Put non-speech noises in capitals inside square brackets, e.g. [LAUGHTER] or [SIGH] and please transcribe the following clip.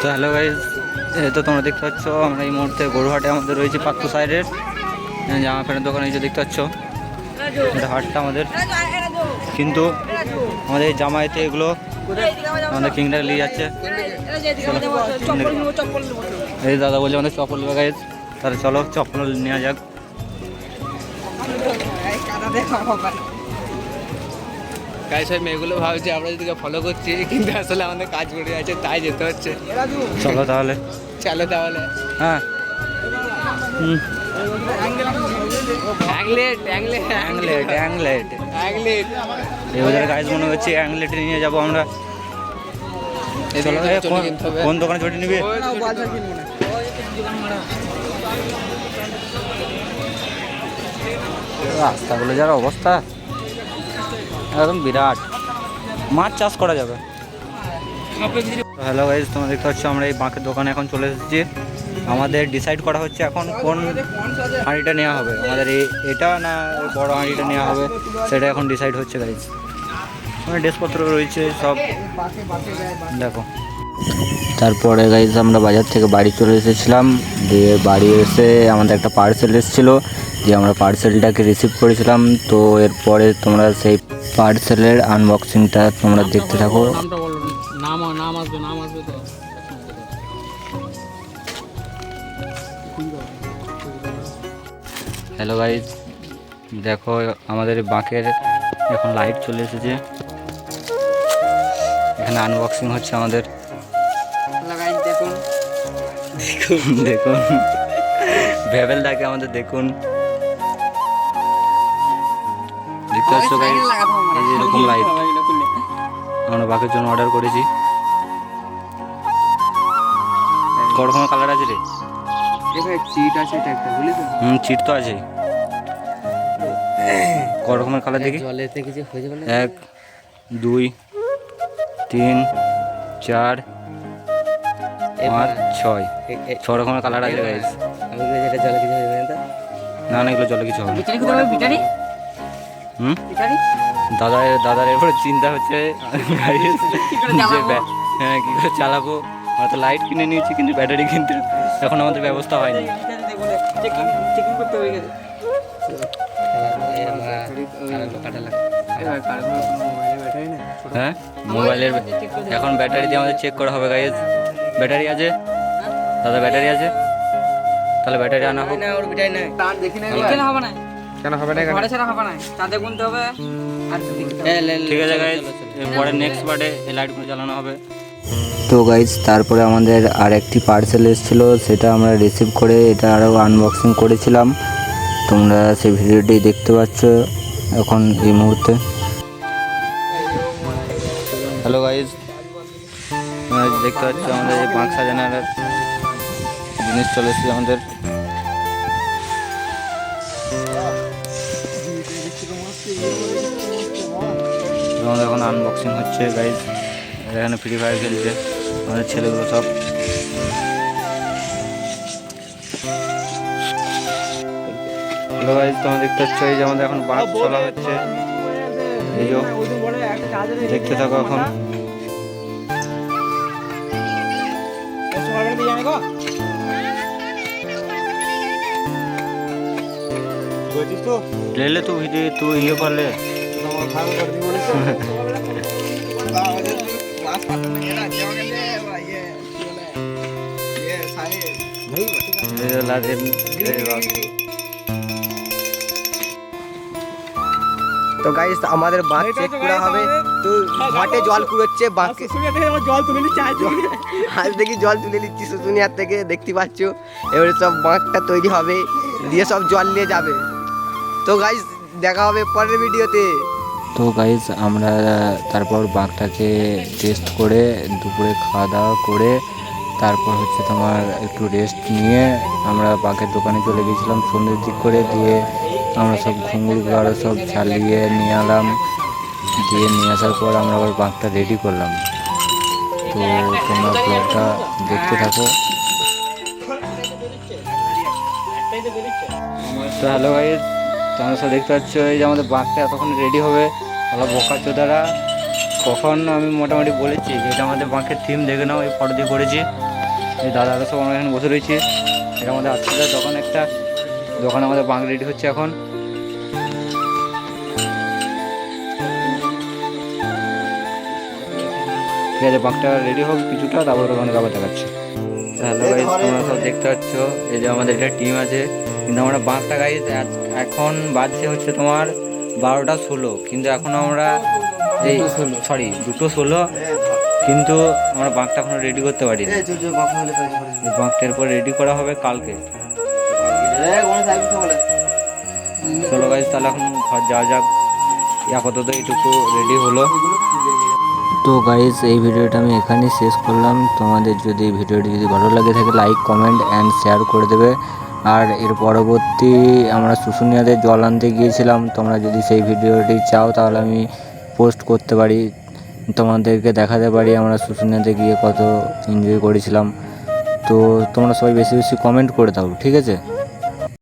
তো hello guys তো তোমরা দেখতে পাচ্ছ, আমরা এই মুহূর্তে গরুহাটে আমাদের রয়েছে পাত্র সাইডের। জামা প্যান্টের দোকানে এই যে দেখতে পাচ্ছ, এটা হাটটা আমাদের। কিন্তু আমাদের এই জামাইতে এগুলো আমাদের কিংটা নিয়ে যাচ্ছে। এই দাদা বলছে আমাদের চপ্পল নেবে গাইজ তাহলে চলো, চপ্পল নেওয়া যাক। গাইস ভাই মেয়েগুলো ভাবছে আমরা যদি ফলো করছি কিন্তু আসলে আমাদের কাজ করে আছে তাই যেতে হচ্ছে। চলো তাহলে। চলো তাহলে। হ্যাঁ। হুম। এবারে গাইজ মনে হচ্ছে অ্যাংলেটে নিয়ে যাব আমরা। কোন- কোন দোকানে ছুটি নিবি? রাস্তাগুলো যার অবস্থা। একদম বিরাট। মাছ চাষ করা যাবে। হ্যালো গাইজ তোমরা দেখতে পাচ্ছ আমরা এই বাঁকের দোকানে এখন চলে এসেছি। আমাদের ডিসাইড করা হচ্ছে এখন কোন হাঁড়িটা নেওয়া হবে। আমাদের এটা না বড় হাঁড়িটা নেওয়া হবে, সেটা এখন ডিসাইড হচ্ছে মানে ড্রেসপত্র রয়েছে, সব। দেখো। তারপরে গাইজ আমরা বাজার থেকে বাড়ি চলে এসেছিলাম। দিয়ে বাড়ি এসে আমাদের একটা পার্সেল এসেছিল যে আমরা পার্সেলটাকে রিসিভ করেছিলাম। তো এরপরে তোমরা সেই পার্সেলের আনবক্সিংটা তোমরা দেখতে থাকো। নাম নাম আসবে নাম আসবে তো। হ্যালো গাইজ দেখো আমাদের বাঁকের এখন লাইট চলে এসেছে। এখানে আনবক্সিং হচ্ছে আমাদের। দেখুন। দেখুন ভেবেল ডাকে আমাদের দেখুন। দেখতে পাচ্ছ এরকম [LAUGHS] লাইট আমরা বাঁকের জন্য অর্ডার করেছি। ক রকমের কালার আছে রে। চিট আছে এটা একটা বুঝলি তো? হুম চিট তো আছে। ক রকমের কালার দেখি হয়ে যাবে এক দুই তিন চার পাঁচ ছয়। ছ রকমের কালার আছে গাইজ আমি জলে কিছু না না না এগুলো জলে কিছু হবে হুম? বিটারি দাদা দাদার এরপরে চিন্তা হচ্ছে গাড়ি হ্যাঁ কী করে চালাবো? আমরা তো লাইট কিনে নিয়েছি কিন্তু ব্যাটারি কিনতে এখন আমাদের ব্যবস্থা হয়নি। চেকিং চেকিং করতে হয়ে গেছে হ্যাঁ মোবাইলের এখন ব্যাটারি দিয়ে আমাদের চেক করা হবে গাইজ ব্যাটারি আছে? দাদা ব্যাটারি আছে? তাহলে ব্যাটারি আনা হোক। কেন হবে না। কেন হবে না ঘরে ছাড়া হবে না। চাঁদে গুনতে হবে আর ঠিক আছে গাইজ পরে নেক্সট বার্ডে এই লাইটগুলো জ্বালানো হবে। তো গাইজ তারপরে আমাদের আর একটি পার্সেল এসেছিল সেটা আমরা রিসিভ করে এটা আরও আনবক্সিং করেছিলাম। তোমরা সেই ভিডিওটি দেখতে পাচ্ছ এখন এই মুহূর্তে। হ্যালো গাইজ দেখতে পাচ্ছ আমাদের এই বাঁক সাজানোর জিনিস চলে এসেছে আমাদের। আমাদের এখন আনবক্সিং হচ্ছে গাইজ এখানে ফ্রি ফায়ার খেলছে আমাদের ছেলেগুলো সব হ্যালো গাইজ তোমরা দেখতে পাচ্ছ এই যে আমাদের এখন বাঁক চলা হচ্ছে এই যে দেখতে থাকো এখন ले ले तू वीडियो तू ये कर ले ये ला दे दे बात তো গাইস আমাদের বাঁক চেক করা হবে। তো ঘাটে জল কুড়োচ্ছে বাঁকে জল তুলে আজ দেখি জল তুলে নিচ্ছি শুশুনিয়ার থেকে দেখতে পাচ্ছ। এবারে সব বাঁকটা তৈরি হবে দিয়ে সব জল নিয়ে যাবে। তো গাইস দেখা হবে পরের ভিডিওতে। তো গাইজ আমরা তারপর বাঘটাকে টেস্ট করে দুপুরে খাওয়া দাওয়া করে তারপর হচ্ছে তোমার একটু রেস্ট নিয়ে আমরা বাঘের দোকানে চলে গেছিলাম সন্ধ্যের দিক করে দিয়ে আমরা সব ঘুঙুর গাড়ো সব চালিয়ে নিয়ে এলাম। দিয়ে নিয়ে আসার পর আমরা আবার বাঘটা রেডি করলাম। তো তোমরা ব্লগটা দেখতে থাকো। তো হ্যালো গাইজ তোমরা সব দেখতে পাচ্ছ, এই যে আমাদের বাঁকটা এতক্ষণ রেডি হবে। ওরা বোকা চোদারা। কখন আমি মোটামুটি বলেছি যে এটা আমাদের বাঁকের থিম দেখে নাও, এই ফটো দিয়ে করেছি। এই দাদারা সব আমরা এখানে বসে রয়েছি। এটা আমাদের আজকের দোকান একটা। দোকানে আমাদের বাঁক রেডি হচ্ছে এখন। ঠিক আছে বাঁকটা রেডি হোক কিছুটা, তারপর দোকানে আবার দেখাচ্ছি। হ্যালো তোমরা সব দেখতে পাচ্ছ, এই যে আমাদের একটা টিম আছে। কিন্তু আমরা বাঁকটা গাইজ এখন বাজছে হচ্ছে তোমার বারোটা ষোলো। কিন্তু এখন আমরা এই সরি দুটো ষোলো কিন্তু আমরা বাঁকটা এখনও রেডি করতে পারি এই বাঁকটা এরপর রেডি করা হবে কালকে। চলো গাইজ তাহলে এখন ঘর যাওয়া যাক। আপাতত এইটুকু রেডি হলো। তো গাইজ এই ভিডিওটা আমি এখানেই শেষ করলাম। তোমাদের যদি ভিডিওটি যদি ভালো লাগে থাকে লাইক কমেন্ট অ্যান্ড শেয়ার করে দেবে। আর এর পরবর্তী আমরা শুশুনিয়াতে জল আনতে গিয়েছিলাম। তোমরা যদি সেই ভিডিওটি চাও, তাহলে আমি পোস্ট করতে পারি। তোমাদেরকে দেখাতে পারি আমরা শুশুনিয়াতে গিয়ে কত এনজয় করেছিলাম। তো তোমরা সবাই বেশি বেশি কমেন্ট করে দাও, ঠিক আছে?